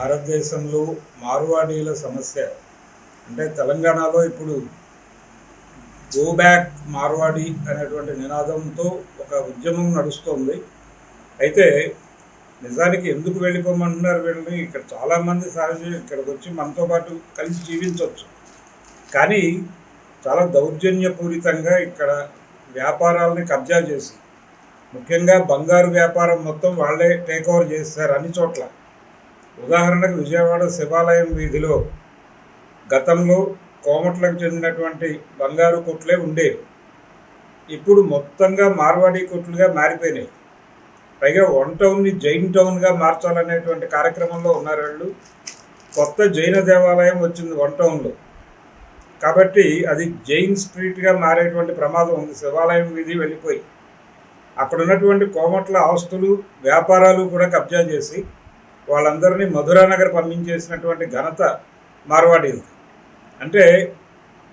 భారతదేశంలో మార్వాడీల సమస్య అంటే తెలంగాణలో ఇప్పుడు గో బ్యాక్ మార్వాడి అనేటువంటి నినాదంతో ఒక ఉద్యమం నడుస్తుంది. అయితే నిజానికి ఎందుకు వెళ్ళిపోమంటున్నారు వీళ్ళని? ఇక్కడ చాలామంది సహజ ఇక్కడికి వచ్చి మనతో పాటు కలిసి జీవించవచ్చు కానీ చాలా దౌర్జన్యపూరితంగా ఇక్కడ వ్యాపారాలని కబ్జా చేసి ముఖ్యంగా బంగారు వ్యాపారం మొత్తం వాళ్ళే టేక్ ఓవర్ చేస్తారు అన్ని చోట్ల. ఉదాహరణకు విజయవాడ శివాలయం వీధిలో గతంలో కోమట్లకు చెందినటువంటి బంగారు కొట్లే ఉండేవి ఇప్పుడు మొత్తంగా మార్వాడి కొట్లుగా మారిపోయినాయి. పైగా వన్ టౌన్ని జైన్ టౌన్గా మార్చాలనేటువంటి కార్యక్రమంలో ఉన్నారు వాళ్ళు. కొత్త జైన దేవాలయం వచ్చింది వన్ టౌన్లో. కాబట్టి అది జైన్ స్ట్రీట్గా మారేటువంటి ప్రమాదం ఉంది. శివాలయం వీధి వెళ్ళిపోయి అక్కడ ఉన్నటువంటి కోమట్ల ఆస్తులు వ్యాపారాలు కూడా కబ్జా చేసి వాళ్ళందరినీ మధురానగర్ పంపించేసినటువంటి ఘనత మార్వాడీది. అంటే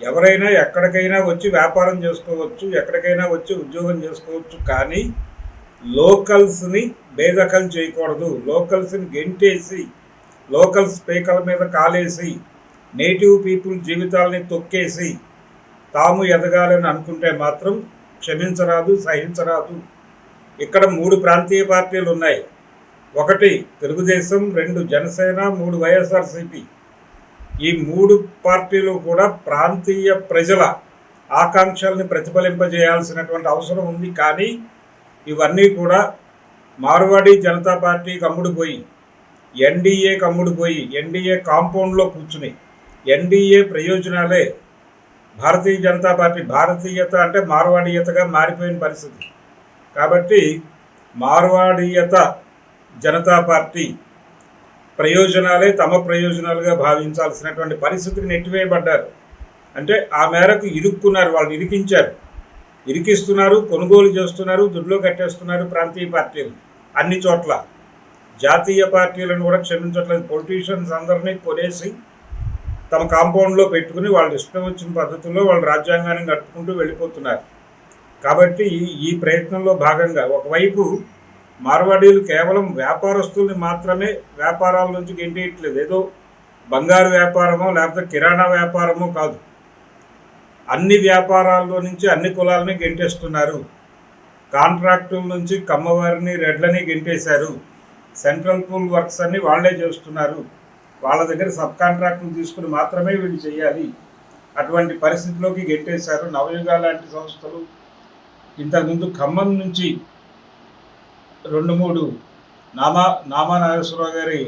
ఎవరైనా ఎక్కడికైనా వచ్చి వ్యాపారం చేసుకోవచ్చు ఎక్కడికైనా వచ్చి ఉద్యోగం చేసుకోవచ్చు కానీ లోకల్స్ని బేదఖలు చేయకూడదు. లోకల్స్ని గెంటేసి లోకల్స్ పేకల మీద కాలేసి నేటివ్ పీపుల్ జీవితాలని తొక్కేసి తాము ఎదగాలని అనుకుంటే మాత్రం క్షమించరాదు సహించరాదు. ఇక్కడ మూడు ప్రాంతీయ పార్టీలు ఉన్నాయి ఒకటి తెలుగుదేశం రెండు జనసేన మూడు వైఎస్ఆర్సిపి. ఈ మూడు పార్టీలు కూడా ప్రాంతీయ ప్రజల ఆకాంక్షల్ని ప్రతిఫలింపజేయాల్సినటువంటి అవసరం ఉంది. కానీ ఇవన్నీ కూడా మార్వాడి జనతా పార్టీ కమ్ముడు పోయి ఎన్డీఏ అమ్ముడుపోయి ఎన్డీఏ కాంపౌండ్లో కూర్చుని ఎన్డీఏ ప్రయోజనాలే భారతీయ జనతా పార్టీ భారతీయత అంటే మార్వాడీయతగా మారిపోయిన పరిస్థితి. కాబట్టి మార్వాడీయత జనతా పార్టీ ప్రయోజనాలే తమ ప్రయోజనాలుగా భావించాల్సినటువంటి పరిస్థితికి నెట్టివేయబడ్డారు. అంటే ఆ మేరకు ఇరుక్కున్నారు వాళ్ళని ఇరికించారు. ఇరికిస్తున్నారు కొనుగోలు చేస్తున్నారు దుడ్లో కట్టేస్తున్నారు ప్రాంతీయ పార్టీలు అన్ని చోట్ల. జాతీయ పార్టీలను కూడా క్షమించట్లేదు. పొలిటీషియన్స్ అందరినీ కొనేసి తమ కాంపౌండ్లో పెట్టుకుని వాళ్ళు ఇష్టం వచ్చిన పద్ధతుల్లో వాళ్ళు రాజ్యాంగాన్ని నడుపుకుంటూ వెళ్ళిపోతున్నారు. కాబట్టి ఈ ప్రయత్నంలో భాగంగా ఒకవైపు మార్వాడీలు కేవలం వ్యాపారస్తుల్ని మాత్రమే వ్యాపారాల నుంచి గెంటేయట్లేదు. ఏదో బంగారు వ్యాపారమో లేకపోతే కిరాణా వ్యాపారమో కాదు. అన్ని వ్యాపారాల్లో నుంచి అన్ని కులాలని గెంటేస్తున్నారు. కాంట్రాక్టుల నుంచి కమ్మవారిని రెడ్లని గెంటేశారు. సెంట్రల్ పూల్ వర్క్స్ అన్ని వాళ్ళే చేస్తున్నారు. వాళ్ళ దగ్గర సబ్ కాంట్రాక్టులు తీసుకుని మాత్రమే వీళ్ళు చేయాలి. అటువంటి పరిస్థితిలోకి గెంటేశారు నవయుగ లాంటి సంస్థలు. ఇంతకుముందు ఖమ్మం నుంచి రెండు మూడు నామా నామా నాగేశ్వరరావు గారి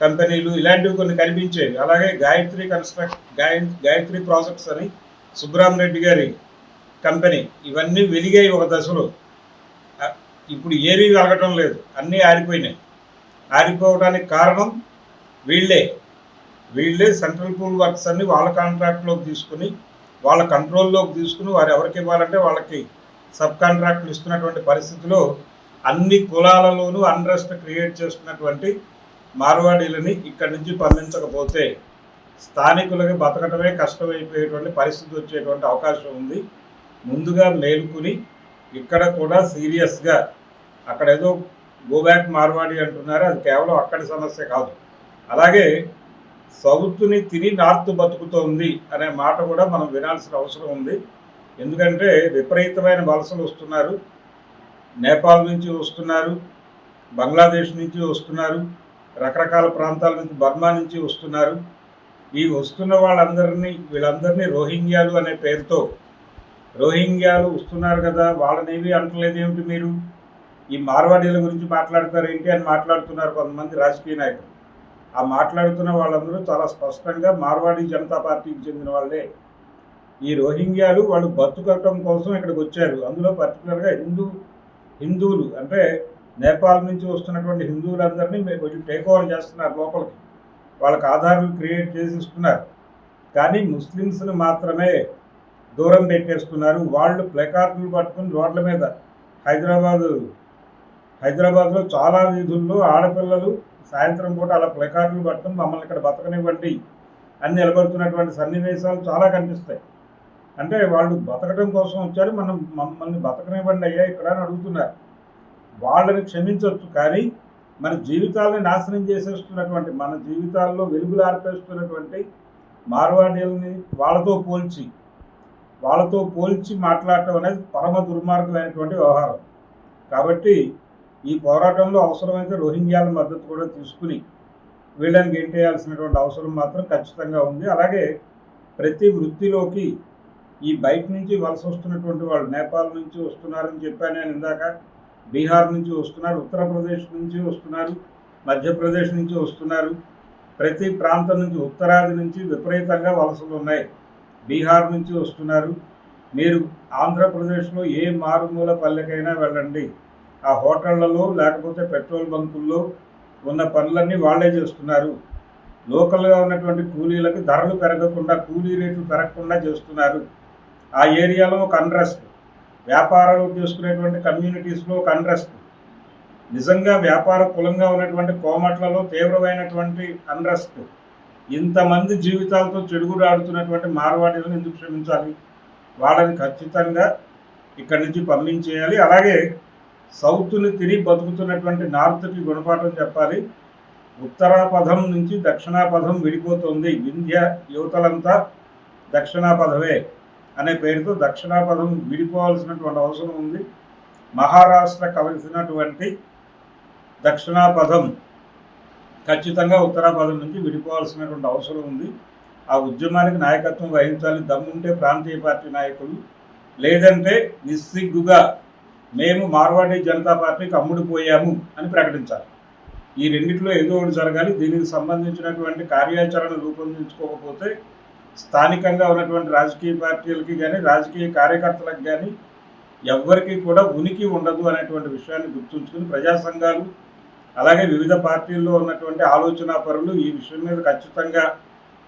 కంపెనీలు ఇలాంటివి కొన్ని కనిపించేవి. అలాగే గాయత్రి కన్స్ట్రక్ట్ గాయ గాయత్రి ప్రాజెక్ట్స్ అని సుబ్రహ్మ రెడ్డి గారి కంపెనీ. ఇవన్నీ వెలిగాయి ఒక దశలో. ఇప్పుడు ఏమీ వెలగటం లేదు. అన్నీ ఆరిపోయినాయి. ఆరిపోవడానికి కారణం వీళ్ళే. వీళ్ళే సెంట్రల్ పూల్ వర్క్స్ అన్ని వాళ్ళ కాంట్రాక్ట్లోకి తీసుకుని వాళ్ళ కంట్రోల్లోకి తీసుకుని వారు ఎవరికి ఇవ్వాలంటే వాళ్ళకి సబ్ కాంట్రాక్ట్లు ఇస్తున్నటువంటి పరిస్థితిలో అన్ని కులాలలోనూ అన్రెస్ట్ క్రియేట్ చేస్తున్నటువంటి మార్వాడీలని ఇక్కడి నుంచి పంపించకపోతే స్థానికులకి బతకటమే కష్టమైపోయేటువంటి పరిస్థితి వచ్చేటువంటి అవకాశం ఉంది. ముందుగా మేలుకుని ఇక్కడ కూడా సీరియస్గా అక్కడ ఏదో గోబ్యాక్ మార్వాడి అంటున్నారు. అది కేవలం అక్కడి సమస్య కాదు. అలాగే సౌత్ని తిని నార్త్ బతుకుతోంది అనే మాట కూడా మనం వినాల్సిన అవసరం ఉంది. ఎందుకంటే విపరీతమైన వలసలు వస్తున్నారు. నేపాల్ నుంచి వస్తున్నారు బంగ్లాదేశ్ నుంచి వస్తున్నారు రకరకాల ప్రాంతాల నుంచి బర్మా నుంచి వస్తున్నారు. ఈ వస్తున్న వాళ్ళందరినీ వీళ్ళందరినీ రోహింగ్యాలు అనే పేరుతో రోహింగ్యాలు వస్తున్నారు కదా వాళ్ళనేవి అంటలేదు ఏమిటి మీరు? ఈ మార్వాడీల గురించి మాట్లాడతారు ఏంటి అని మాట్లాడుతున్నారు కొంతమంది రాజకీయ నాయకులు. ఆ మాట్లాడుతున్న వాళ్ళందరూ చాలా స్పష్టంగా మార్వాడీ జనతా పార్టీకి చెందిన వాళ్ళే. ఈ రోహింగ్యాలు వాళ్ళు బతుకటం కోసం ఇక్కడికి వచ్చారు. అందులో పర్టికులర్గా హిందూ హిందువులు అంటే నేపాల్ నుంచి వస్తున్నటువంటి హిందువులందరినీ కొంచెం టేక్ ఓవర్ చేస్తున్నారు లోపలికి. వాళ్ళకి ఆధారాలు క్రియేట్ చేసి ఇస్తున్నారు కానీ ముస్లిమ్స్ని మాత్రమే దూరం పెట్టేస్తున్నారు. వాళ్ళు ప్లెకార్డులు పట్టుకుని రోడ్ల మీద. హైదరాబాదు హైదరాబాద్లో చాలా వీధుల్లో ఆడపిల్లలు సాయంత్రం పూట అలా ప్లెకార్డులు పట్టుకుని మమ్మల్ని ఇక్కడ బతకనివ్వండి అని నిలబడుతున్నటువంటి సన్నివేశాలు చాలా కనిపిస్తాయి. అంటే వాళ్ళు బతకడం కోసం వచ్చారు మనం మమ్మల్ని బతకనివ్వండి అయ్యా ఇక్కడ అని అడుగుతున్నారు. వాళ్ళని క్షమించవచ్చు కానీ మన జీవితాలని నాశనం చేసేస్తున్నటువంటి మన జీవితాల్లో వెలుగులు ఆర్పేస్తున్నటువంటి మార్వాడీలని వాళ్ళతో పోల్చి వాళ్ళతో పోల్చి మాట్లాడటం అనేది పరమ దుర్మార్గమైనటువంటి వ్యవహారం. కాబట్టి ఈ పోరాటంలో అవసరమైతే రోహింగ్యాల మద్దతు కూడా తీసుకుని వీళ్ళని గెంటేయాల్సినటువంటి అవసరం మాత్రం ఖచ్చితంగా ఉంది. అలాగే ప్రతి వృత్తిలోకి ఈ బయట నుంచి వలస వస్తున్నటువంటి వాళ్ళు నేపాల్ నుంచి వస్తున్నారని చెప్పాను నేను ఇందాక. బీహార్ నుంచి వస్తున్నారు ఉత్తరప్రదేశ్ నుంచి వస్తున్నారు మధ్యప్రదేశ్ నుంచి వస్తున్నారు. ప్రతి ప్రాంతం నుంచి ఉత్తరాది నుంచి విపరీతంగా వలసలు ఉన్నాయి. బీహార్ నుంచి వస్తున్నారు. మీరు ఆంధ్రప్రదేశ్లో ఏ మారుమూల పల్లెకైనా వెళ్ళండి. ఆ హోటళ్ళలో లేకపోతే పెట్రోల్ బంకుల్లో ఉన్న పనులన్నీ వాళ్ళే చేస్తున్నారు. లోకల్గా ఉన్నటువంటి కూలీలకు ధరలు పెరగకుండా కూలీ రేట్లు పెరగకుండా చేస్తున్నారు. ఆ ఏరియాలో ఒక అన్రెస్ట్ వ్యాపారాలు చేసుకునేటువంటి కమ్యూనిటీస్లో ఒక అన్రెస్ట్ నిజంగా వ్యాపార కులంగా ఉన్నటువంటి కోమట్లలో తీవ్రమైనటువంటి అన్రెస్ట్ ఇంతమంది జీవితాలతో చెడుగుడాడుతున్నటువంటి మార్వాడీలను ఎందుకు క్షమించాలి? వాళ్ళని ఖచ్చితంగా ఇక్కడి నుంచి పంపించేయాలి. అలాగే సౌత్ని తిరిగి బతుకుతున్నటువంటి నార్త్కి గుణపాఠం చెప్పాలి. ఉత్తరాపథం నుంచి దక్షిణాపథం విడిపోతుంది. వింధ్య యువతలంతా దక్షిణాపథమే అనే పేరుతో దక్షిణాపదం విడిపోవాల్సినటువంటి అవసరం ఉంది. మహారాష్ట్ర కలిసినటువంటి దక్షిణాపదం ఖచ్చితంగా ఉత్తరాపదం నుంచి విడిపోవాల్సినటువంటి అవసరం ఉంది. ఆ ఉద్యమానికి నాయకత్వం వహించాలి. దమ్ముంటే ప్రాంతీయ పార్టీ నాయకులు. లేదంటే నిస్సిగ్గుగా మేము మార్వాడి జనతా పార్టీకి అమ్ముడుపోయాము అని ప్రకటించాలి. ఈ రెండిట్లో ఏదో ఒకటి జరగాలి. దీనికి సంబంధించినటువంటి కార్యాచరణ రూపొందించుకోకపోతే స్థానికంగా ఉన్నటువంటి రాజకీయ పార్టీలకి కానీ రాజకీయ కార్యకర్తలకు కానీ ఎవ్వరికీ కూడా ఉనికి ఉండదు అనేటువంటి విషయాన్ని గుర్తుంచుకుని ప్రజా సంఘాలు అలాగే వివిధ పార్టీల్లో ఉన్నటువంటి ఆలోచన పరులు ఈ విషయం మీద ఖచ్చితంగా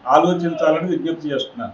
ఆలోచించాలని విజ్ఞప్తి చేస్తున్నాను